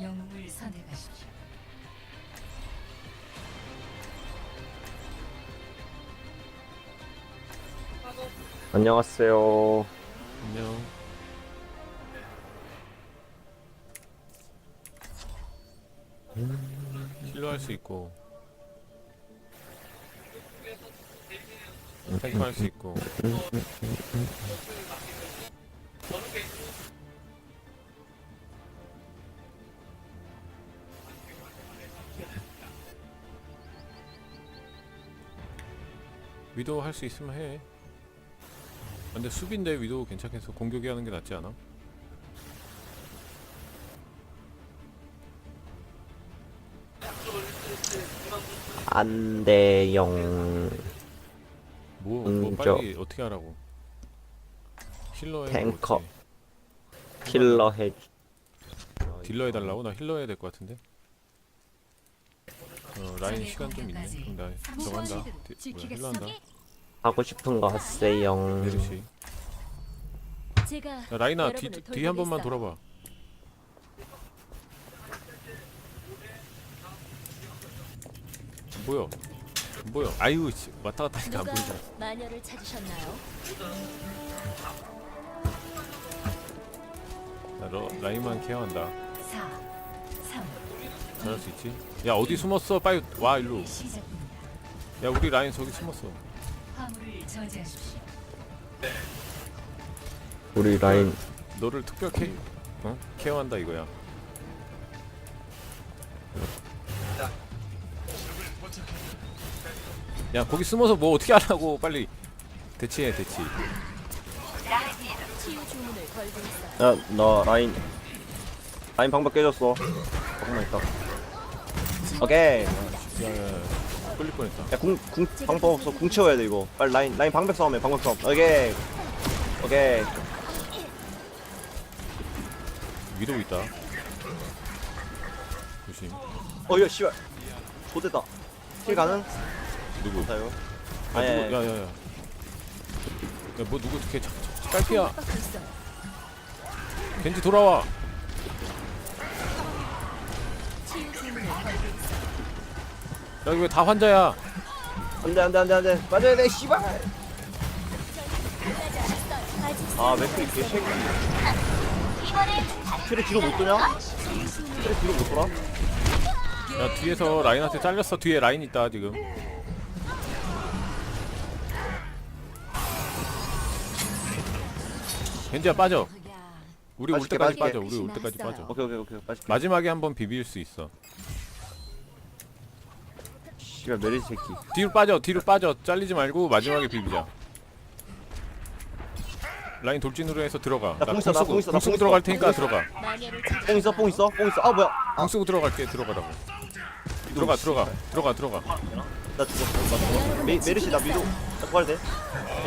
영웅을 선택하십시오. 안녕하세요. 안녕. 힐러 할 수 있고 탱크 할수 있고 위도우 할 수 있으면 해. 근데 수비인데 위도우 괜찮겠어. 공격이 하는 게 낫지 않아? 안돼용 뭐, 뭐 음, 저- 빨리 어떻게 하라고? 힐러 해. 탱커. 킬러 해. 딜러 해달라고? 나 힐러 해야 될 것 같은데. 어 라인 시간 좀 있네. 그럼 나 정한다. 디- 뭐야, 힐러 한다. 하고 싶은 거 하세요. 메르시. 제가 야, 라인아 뒤, 여러분을 뒤 한 번만 돌보겠어. 돌아봐. 안 보여. 안 보여. 아유 씨, 왔다 갔다 하니까 안 보이잖아. 마녀를 찾으셨나요? 나 러, 라인만 케어한다. 4, 3, 잘할 수 있지? 야 어디 숨었어? 빨리 와 일로. 야 우리 라인 저기 숨었어. 우리 라인 너를 특별 케 어? 케어한다 이거야. 야 거기 숨어서 뭐 어떻게 하라고 빨리 대치해 대치. 야너 라인 라인 방법 깨졌어. 조금만 있다. 오케이. 야야야 끌릴 뻔했다. 야궁궁 방법 없어. 궁 채워야 돼 이거. 빨리 라인 라인 방벽 싸움해. 방벽 싸움. 오케이. 오케이. 위도 있다. 조심. 어야 씨발. 좋됐다. 킬 가능? 누구? 야 아니, 누구? 아니. 야야야. 야뭐 누구 딸피야? 받고 있어요. 겐지 돌아와. 야 이거 왜다 환자야? 안돼 안돼 안돼 안돼. 맞아야 돼 씨발. 아 맥클이 개새끼. 킬이 뒤로 못 도냐? 킬이 뒤로 못 돌아? 야 뒤에서 라인한테 잘렸어. 뒤에 라인 있다 지금. 겐지야 빠져. 우리 올 빠질게, 때까지 빠질게. 빠져. 우리 올 때까지 빠져. 오케이 오케이 오케이. 빠질게. 마지막에 한번 비빌 수 있어. 씨발 메리 새끼. 뒤로 빠져. 뒤로 빠져. 잘리지 말고 마지막에 비비자. 라인 돌진으로 해서 들어가. 나나공 있어, 나 쓰고 공 있어, 나공 쓰고 공 들어갈 있어. 테니까 들어가. 뽕 있어 뽕 있어 뽕 있어. 아 뭐야? 아, 공 쓰고 들어갈게. 들어가라고. 들어가 들어가 들어가 들어가. 나 죽었어. 나 죽었어. 메 메르시 나 미도. 나 구할 돼? 야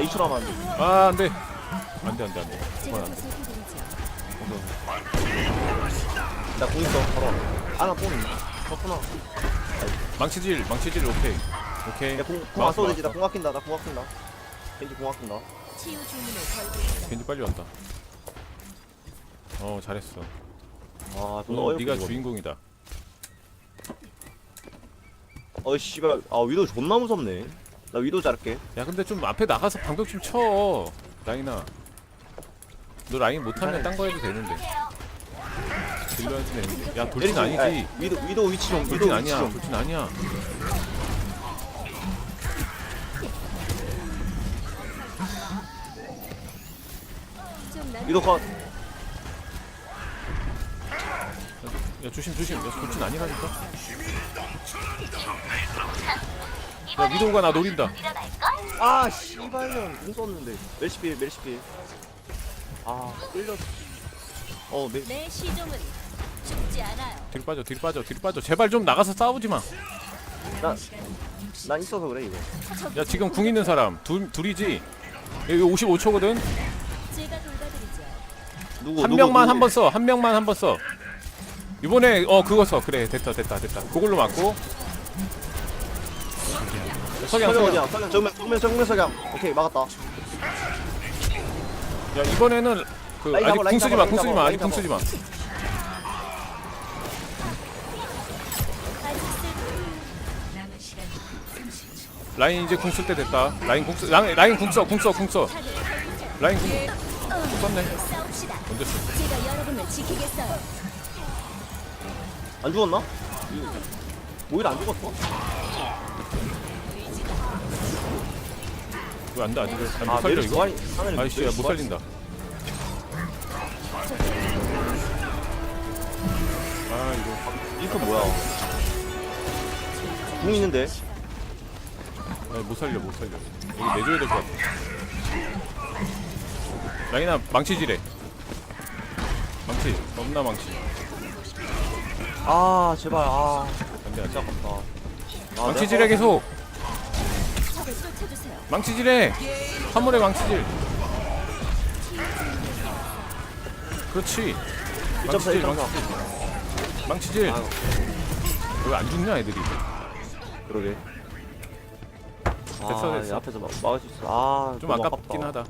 2초 남았는데. 아 안돼. 안돼 안돼 안돼. 그건 안돼. 나공 있어. 바로. 아나 뽕 있네. 그렇구나. 망치질 망치질 오케이. 오케이. 야공공안 써도 되지. 나공 아낀다. 나공 아낀다. 왠지 공 아낀다. 치유 주문을 걸고 있어. 겐지 빨리 왔다. 어 잘했어. 아 존나 어, 어이없게 네가 죽었네. 주인공이다. 어이 씨발. 아 위도 존나 무섭네. 나 위도 자를게. 야 근데 좀 앞에 나가서 방벽 좀 쳐. 라인아. 너 라인 못하면 딴 거 해도 되는데. 딜러 해도 되는데. 야 돌진 아니지. 아, 위도 위도 위치 좀. 위도 돌진 위치 아니야. 좀. 돌진 아니야. 위도 컷. 야 조심 조심. 야 돌진 아니라니까. 야 위도우가 나 노린다. 아 씨발년 공 썼는데. 멜시필 멜시필. 아 끌렸어. 어 메. 내 시종은. 뒤로 빠져 뒤로 빠져 뒤로 빠져. 제발 좀 나가서 싸우지 마. 난 있어서 그래 이거. 야 지금 궁 있는 사람 둘 둘이지. 여기 55초거든. 제가 돌봐드리죠. 누구 한 누구, 명만 누구? 한 번 써. 한 명만 한 번 써. 이번에 어 그거 써. 그래 됐다 됐다 됐다. 그걸로 맞고. 석양 석양 석양. 석양 정면 정면 정면 석양. 오케이 막았다. 야 이번에는 그 라인 아직 잡아, 라인 궁 쓰지 잡아, 마. 라인 궁 쓰지 잡아, 마. 아직 라인 궁 쓰지 마. 라인 이제 궁 쓸 때 됐다. 라인 궁 쓰, 라인, 라인 궁 써, 궁 써, 궁 써. 라인 궁 썼네. 여러분을 지키겠어요. 안 죽었나? 모일 안 죽었어? 왜안 돼, 아직 안아 살려 메르시 이거? 아이씨, 야, 못 살린다. 아, 이거. 이거 뭐야 궁 있는데 아, 못 살려, 못 살려. 여기 내줘야 될 것 같아. 라인아, 망치질해. 망치, 겁나 망치. 아 제발 아 안 돼, 안 진짜 돼. 아깝다 아, 망치질해, 계속. 망치질해. 화물에 망치질. 그렇지. 망치질, 1.4 망치질. 망치질. 아유. 왜안 죽냐, 애들이. 그러게 됐어, 아, 됐어. 이 앞에서 막, 막을 수 있어 아좀 좀 아깝긴 하다.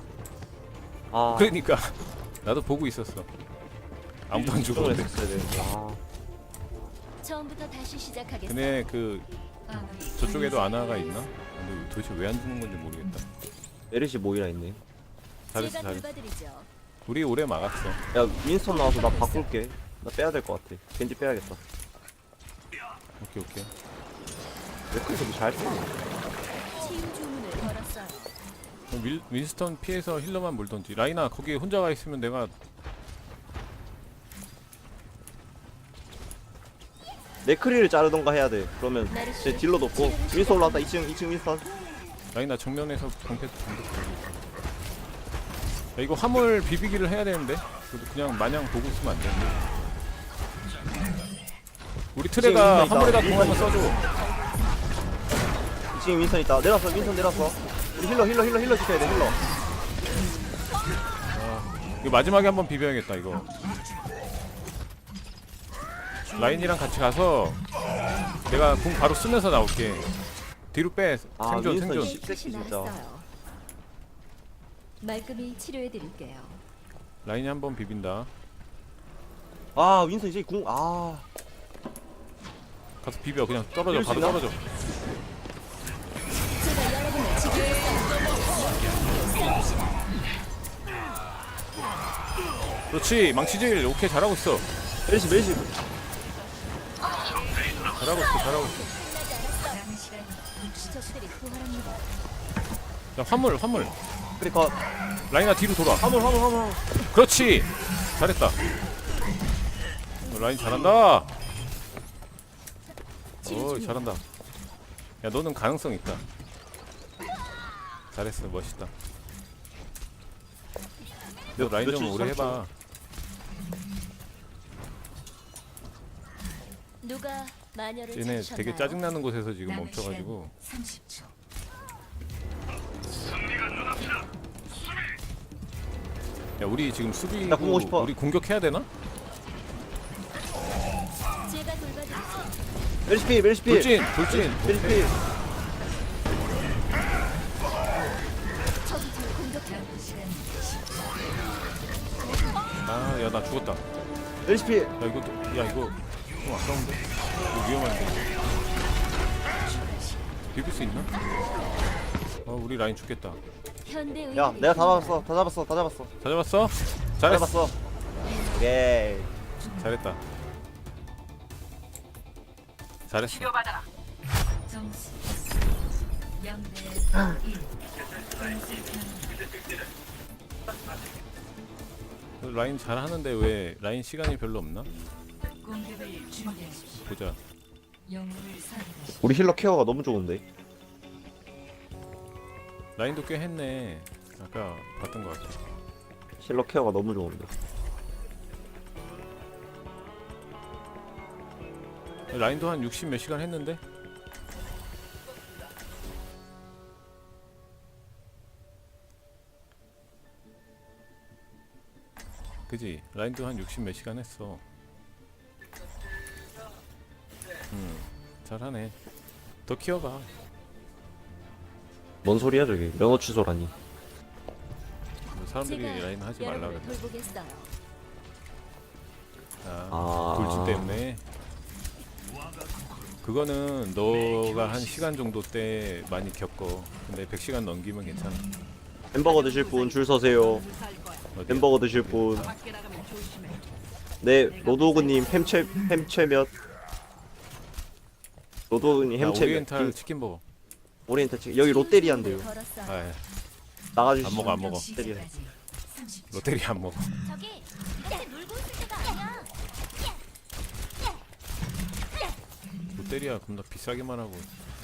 아 그러니까 나도 보고 있었어. 아무도 안 죽어야 죽었는데. 됐어야 되는데 아 처음부터 다시 시작하겠어요. 근데 그 화물이 저쪽에도 아나가 있나? 근데 도대체 왜 안 죽는 건지 모르겠다. 메르시 모이라 있네 잘했어, 제가 잘했어. 돌봐드리죠. 우리 오래 막았어. 야 윈스턴 나와서 나 바꿀게 나 빼야 될 것 같아 겐지 빼야겠다 오케이 오케이. 왜 그렇게 잘 쓰냐 그럼 윌, 윈스턴 피해서 힐러만 물던지. 라이나 거기 혼자 가 있으면 내가 네크리를 자르던가 해야 돼 그러면. 제 딜러도 없고 윈스턴 올라왔다 2층 2층 윈스턴 라이나 정면에서 방패. 야, 이거 화물 비비기를 해야 되는데. 그래도 그냥 마냥 보고 있으면 안 되는데. 우리 트레가 화물에다. 공 한번 써줘. 2층에 윈스턴 있다. 내렸어 윈스턴 내렸어. 우리 힐러 힐러 힐러 힐러 지켜야 돼 힐러. 이거 마지막에 한번 비벼야겠다 이거. 라인이랑 같이 가서 내가 궁 바로 쓰면서 나올게. 뒤로 빼. 아, 생존 윈스턴 생존. 진짜. 났어요. 말끔히 치료해 드릴게요. 라인이 한번 비빈다. 아 윈스턴 이제 궁아. 가서 비벼. 그냥 떨어져. 수 바로 있나? 떨어져 그렇지 망치질 오케이 잘하고 있어. 메르시 메르시. 잘하고 있어 잘하고 있어. 자 화물 화물. 그래 컷. 라인아 뒤로 돌아. 화물 화물 화물. 그렇지. 잘했다. 어, 라인 잘한다. 오. 잘한다. 야 너는 가능성 있다. 잘했어 멋있다. 너 몇- 라인 좀 며칠 오래? 해봐 누가 마녀를 쟤네 찾으셨나요? 되게 짜증나는 곳에서 지금 멈춰가지고 시간 30초. 야 우리 지금 수비 나 공고 싶어. 우리 공격해야 되나? 제가 돌봐드리죠. 메르시 피 메르시 피 돌진 돌진 메르시 피 적이 절 공격해요. 남은 시간 아야 나 죽었다 메르시 피야 이거 또- 야 이거 좀 아까운데 이거 위험한데 비빌 수 있나? 어 우리 라인 죽겠다 야 내가 다 잡았어 다 잡았어 다 잡았어 다 잡았어? 다 잘했어 잡았어 오케이 잘했다 잘했어 점수 0대 1. 라인 잘하는데 왜 라인 시간이 별로 없나? 공격을 준비하십시오. 보자. 영웅을 선택하십시오. 우리 힐러 케어가 너무 좋은데? 라인도 꽤 했네. 아까 봤던 것 같아. 힐러 케어가 너무 좋은데. 라인도 한 60 몇 시간 했는데? 그지? 라인도 한 60 몇 시간 했어 잘하네 더 키워가 뭔 소리야 저게 면허 취소라니 뭐 사람들이 라인 하지 말라 여러분을 그랬어 돌보겠어요. 아, 아 돌진 때문에 그거는 너가 한 시간 정도 때 많이 겪어. 근데 100시간 넘기면 괜찮아. 햄버거 드실 분 줄 서세요. 어디야? 햄버거 드실 분. 네, 로드오그님 햄채 햄채 몇? 야, 햄채 몇? 오리엔탈 김- 치킨 버거. 오리엔탈 치킨. 여기 롯데리아인데요. 아, 나가주시죠. 안 먹어 안 먹어. 30초. 롯데리아 안 먹어. 저기 이렇게 놀고 있을 때가 아니야. 롯데리아 겁나 비싸기만 하고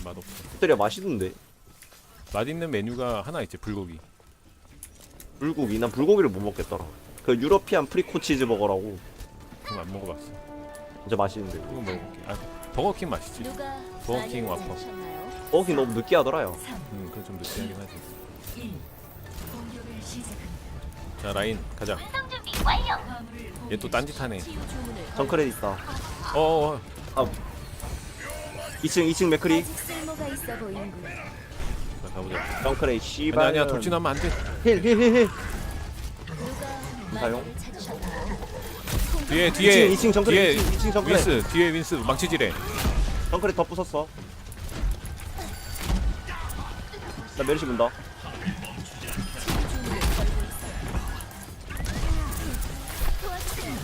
맛 없어. 롯데리아 맛있는데. 맛있는 메뉴가 하나 있지 불고기. 불고기. 난 불고기를 못 먹겠더라. 그 유러피안 프리코 치즈 버거라고. 그거 안 먹어봤어. 진짜 맛있는데. 그거 먹어볼게. 아 버거킹 맛있지. 버거킹 와퍼. 버거킹 너무 느끼하더라요. 3, 음 그건 좀 느끼하긴 하지. 1. 공격을 시작합니다. 자 라인 가자. 얘 또 딴짓하네. 정크레딧 있다. 어, 어, 2층 2층 맥크리. 자, 가보자. 정크레 씨발. 아니야 돌진하면 안 돼. 힐힐힐 힐. 누가 뒤에 뒤에 2층, 2층 정크레. 뒤에 2층, 2층 정크레. 윈스 뒤에 윈스 망치질해. 정크레 더 부쉈어. 나 메르시. 어,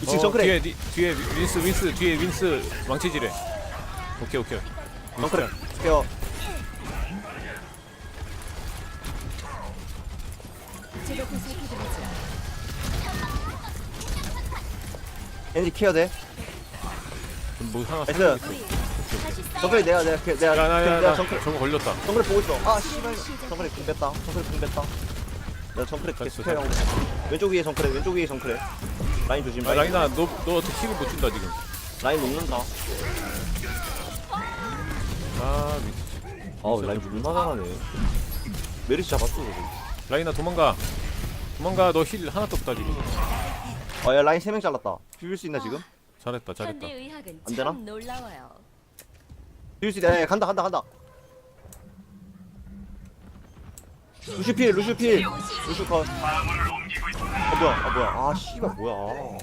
2층 정크레. 뒤에 뒤, 뒤에 윈스 윈스 뒤에 윈스 망치질해. 오케이 오케이. 윈스야. 케어. 엔지 케어 돼. 뭐 하나 나이스. 정크레 내가 내가 내가 내가, 야나야 내가 나 정크레 저거 걸렸다. 정크레 보고 있어. 아 씨발. 정크레 궁 뺐다. 정크레 궁 뺐다. 내가 정크레 됐어, 계속 케어. 왼쪽 위에 정크레 왼쪽 위에 정크레. 라인 조심. 아, 라인아 너너 어떻게 힐을 못 준다 지금. 라인 녹는다. 아 미- 아우 라인 존나 잘하네. 메르시 잡았어. 저거. 라인아 도망가. 도망가 너 힐 하나도 없다 지금. 아야 라인 3명 잘랐다. 비빌 수 있나 지금? 잘했다 잘했다. 현대 의학은 안 되나? 참 놀라워요. 비빌 수 있다. 야, 야, 간다 간다 간다. 루슈 필 루슈 필 루슈 컷. 아 뭐야 아 뭐야 아 씨발 뭐야.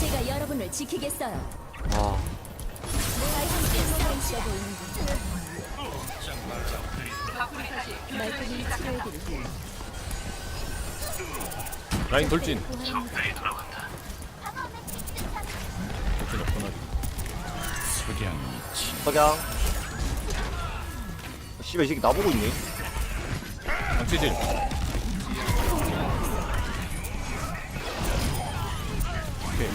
제가 여러분을 지키겠어요. 아 내가 함께. 말끔히 치료해드릴게요. 라인 돌진. 구합 석양. 아, 씨발 이 새끼 나보고 있네. 망치질. 오케이.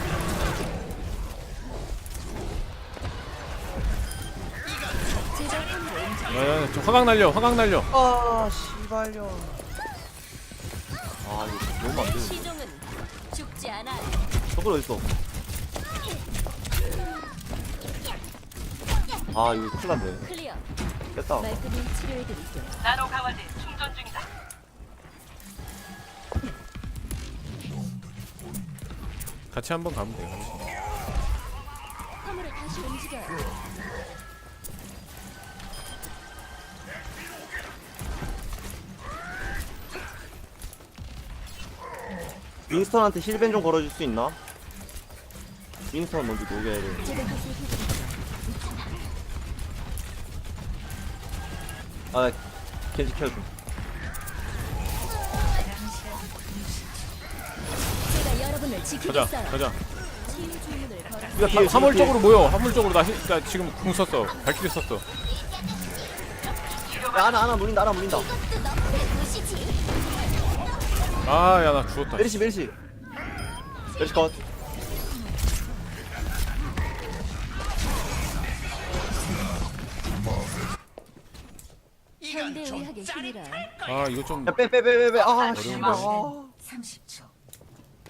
야, 저 화강 날려 화강 날려. 아 씨발려. 아 이거 너무 안 되는데. 시종은 죽지 않아. 저걸 어딨어? 아 이거 큰일 났네. 클리어. 됐다. 말끔히 치료해드릴게요. 같이 한번 가면 돼요. 화물을 다시 움직여요. 윈스턴한테 힐벤 좀 걸어줄 수 있나? 윈스턴 먼저 녹여야 돼. 제가. 아 겐지 여러분을 가자. 가자. 이거 화, 뒤에 화물적으로 모여. 화물적으로 나, 힐, 나 지금 궁 썼어. 발키리 썼어. 야 하나 하나 물린다 하나 물린다. 아 야 나 죽었다. 메리시 메리시. 메리시 컷. 아 이거 좀. 야 빼 빼 빼 빼 빼. 아 어려운데. 씨발. 아. 30초.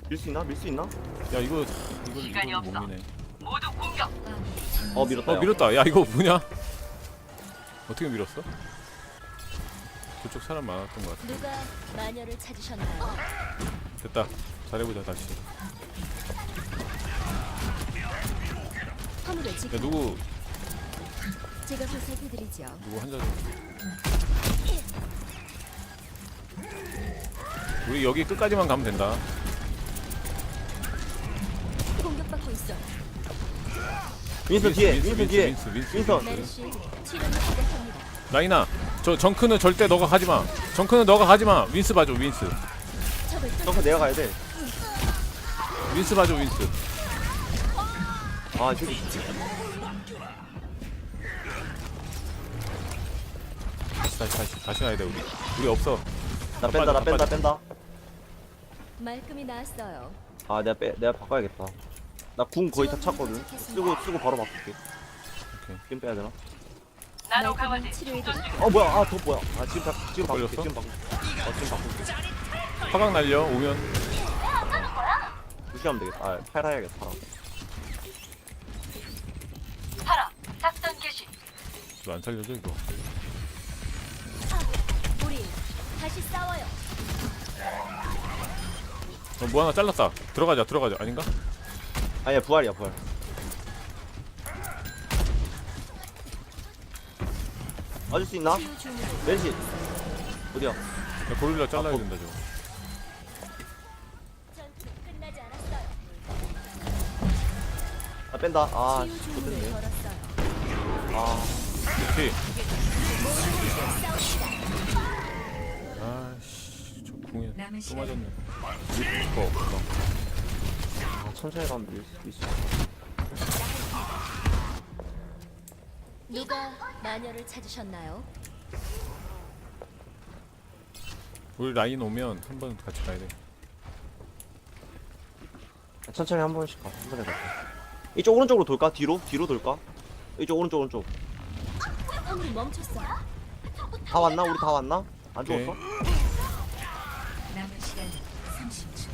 밀 수 있나? 밀 수 있나? 야 이거 이걸 이걸 못 미네. 어 밀었다. 어 야. 밀었다. 야 이거 뭐냐? 어떻게 밀었어? 저쪽 사람 많았던 것 같아. 누가 마녀를 찾으셨나요? 됐다. 잘해보자 다시. 화물을 지켜. 야 누구 제가 보살펴드리죠. 누구 한자 좀. 우리 여기 끝까지만 가면 된다. 공격받고 있어. 윈스턴 뒤에 윈스, 윈스, 뒤에 윈스, 윈스, 윈스턴 메르시 치료를 시작합니다. 라인아 저 정크는 절대 너가 가지 마 정크는 너가 가지 마 윈스 봐줘 윈스 적을 저거 내가 가야 돼 윈스 봐줘 윈스 아, 저기 다시 다시 다시 다시 가야 돼 우리. 우리 없어. 나 뺀다 나 뺀다. 뺀다. 말끔히 나왔어요. 아 내가 빼 내가 바꿔야겠다. 나 궁 거의 다 찼거든. 쓰고 쓰고 바로 바꿀게. 오케이. 지금 빼야 되나? 말끔히 치료해드릴게요. 어 뭐야? 아더 뭐야? 아 지금 바, 지금 바꿀게 걸렸어? 지금 바꿀게. 어 지금 바꿀게. 화강 날려 오면. 무시하면 되겠다. 아 팔아야겠다 팔아. 이거 안 살려줘 이거 다시 싸워요. 어, 뭐 하나 잘랐다 들어가자 들어가자 아닌가? 아니야 부활이야 부활 맞을 수 있나? 치유 멜시 어디야? 야, 고릴라 잘라야 된다 저거 전투 끝나지 않았어요. 아 뺀다 아 치유 못했네 걸었어요. 아 오케이 싸웁시다. 아씨 저 궁에 남은 또 시간 맞았네 이거 없어 아, 천천히 가면 될 수도 있어 누가 마녀를 찾으셨나요? 우리 라인 오면 한 번 같이 가야 돼 천천히 한 번씩 가 천천히 가 이쪽 오른쪽으로 돌까? 뒤로? 뒤로 돌까? 이쪽 오른쪽 오른쪽 화물이 멈췄어요. 다 왔나? 우리 다 왔나? 안 오케이. 죽었어? 남은 시간 30초.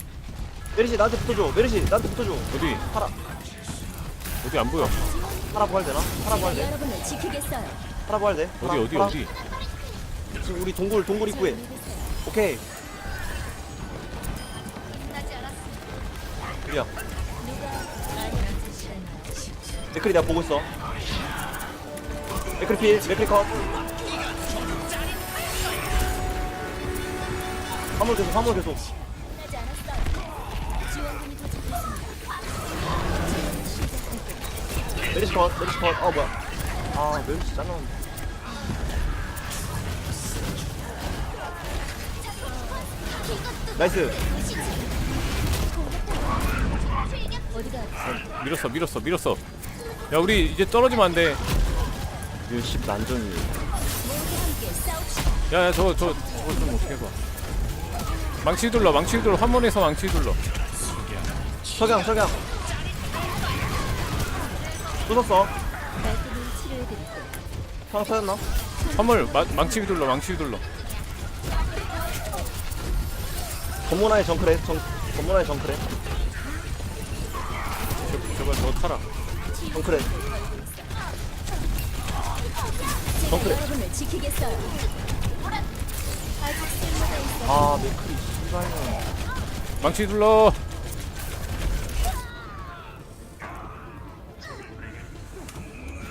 메리시 나한테 붙어줘 메리시 나한테 붙어줘 어디 파라 어디 안 보여 파라 부활 되나? 파라 부활 돼? 여러분을 지키겠어요. 파라 부활 돼? 어디 어디 파라. 어디 지금 우리 동굴 동굴 잘 입구에. 오케이 끝나지 시간 10초. 맥클이 내가 보고 있어 맥클 필 맥클 컷 화물 계속 화물 계속. 메리시 컷 메리시 컷어 뭐야 아 메리시 잘라는데 나이스? 밀었어 밀었어 밀었어 야 우리 이제 떨어지면 안돼 이거 난전이 함께 싸웁시다. 야야 저거 저 저거 좀 어떻게 해봐 망치 둘러 망치 둘러. 한번에서 망치 둘러. 석양 석양. 치료해드릴게요. 상 터졌나? 화물 마, 망치 둘러 망치 둘러. 건모나의 정크래 정 건모나의 정크래 저, 제발 너 타라. 쓸모가 있어. 아 맥클이 씨발년 망치 둘러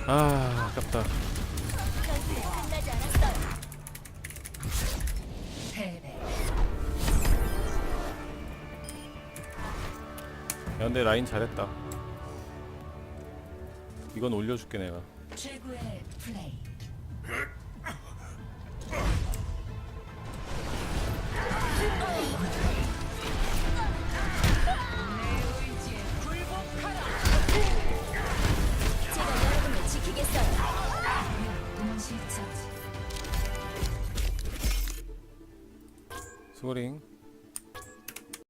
아 아깝다. 야 근데 라인 잘했다 이건 올려줄게 내가 최고의 플레이.